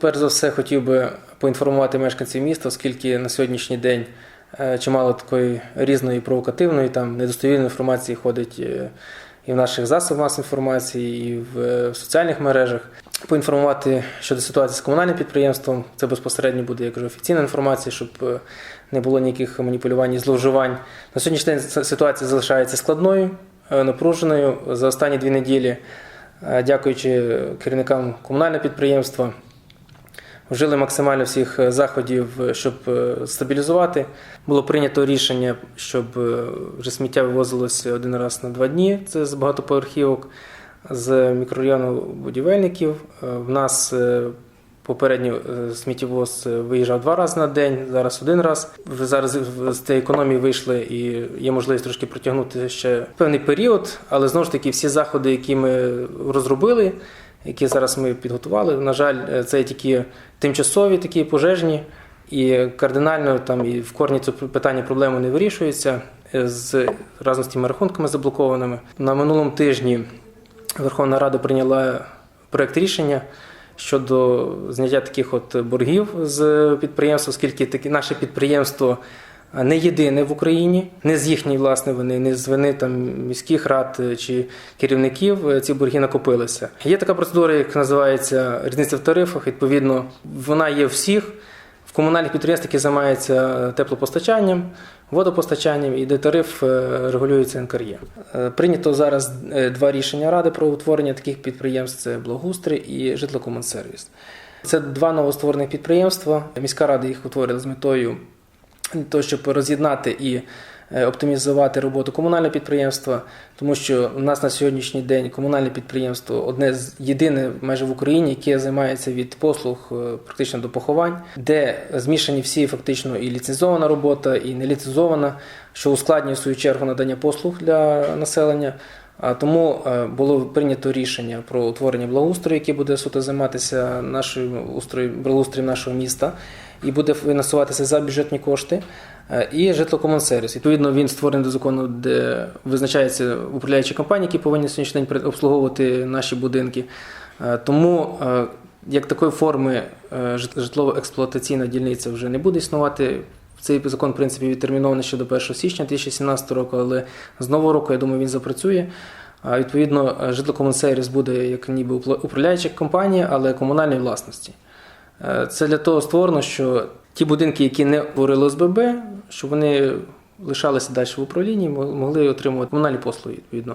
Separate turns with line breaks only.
Перш за все, хотів би поінформувати мешканців міста, оскільки на сьогоднішній день е, чимало такої різної провокативної, там недостовірної інформації ходить е, і в наших засобах масової інформації, і в е, соціальних мережах. Поінформувати щодо ситуації з комунальним підприємством. Це безпосередньо буде як вже офіційна інформація, щоб не було ніяких маніпулювань і зловживань. На сьогоднішній день ситуація залишається складною, напруженою. За останні дві неділі, дякуючи керівникам комунального підприємства, Вжили максимально всіх е, заходів, е, щоб е, стабілізувати. Було прийнято рішення, щоб вже сміття вивозилося один раз на два дні. Це з багатоповерхівок, з мікрорайону будівельників. В нас попередньо сміттєвоз виїжджав два рази на день, зараз один раз. Зараз з цієї економії вийшли і є можливість трошки протягнути ще певний період, але знову ж таки всі заходи, які ми розробили які зараз ми підготували. На жаль, е, це тільки тимчасові такі пожежні, і кардинально там і в корні це питання проблеми не вирішується е, з разом з тими рахунками заблокованими. На минулому тижні Верховна Рада прийняла проект рішення. Щодо зняття таких от боргів з підприємства, оскільки такі наше підприємство не єдине в Україні, не з їхньої власне вини, не з вини там міських рад е, чи керівників е, ці борги накопилися. Є така процедура, як називається різниця в тарифах. Відповідно, вона є всіх в комунальних підприємствах, які займаються теплопостачанням, водопостачанням, і де тариф е, регулюється НКРЄ. Прийнято зараз два рішення ради про утворення таких підприємств: це благоустрій і житлокомунсервіс. Це два новостворених підприємства. Міська рада їх утворила з метою того, щоб роз'єднати і е, оптимізувати роботу комунального підприємства, тому що у нас на сьогоднішній день комунальне підприємство одне з єдине майже в Україні, яке займається від послуг е, практично до поховань, де змішані всі фактично і ліцензована робота, і неліцензована, що ускладнює в свою чергу надання послуг для населення. А тому е, було прийнято рішення про утворення благоустрою, яке буде суто займатися нашою устрою, благоустроєм нашого міста, і буде фінансуватися за бюджетні кошти. Е, І житлокомунсервіс. Відповідно, він створений до закону, де визначаються управляючі компанії, які повинні сьогоднішній день обслуговувати наші будинки. Е, Тому е, як такої форми житлово-експлуатаційна дільниця вже не буде існувати. Цей закон, в принципі, відтермінований ще до 1 січня 2017 року, але з нового року, я думаю, він запрацює. Відповідно, житлокомунсервіс буде як ніби управляюча компанія, але комунальної власності. Е, Це для того створено, що ті будинки, які не говорили ОСББ, щоб вони лишалися далі в управлінні, могли отримувати комунальні послуги відповідно.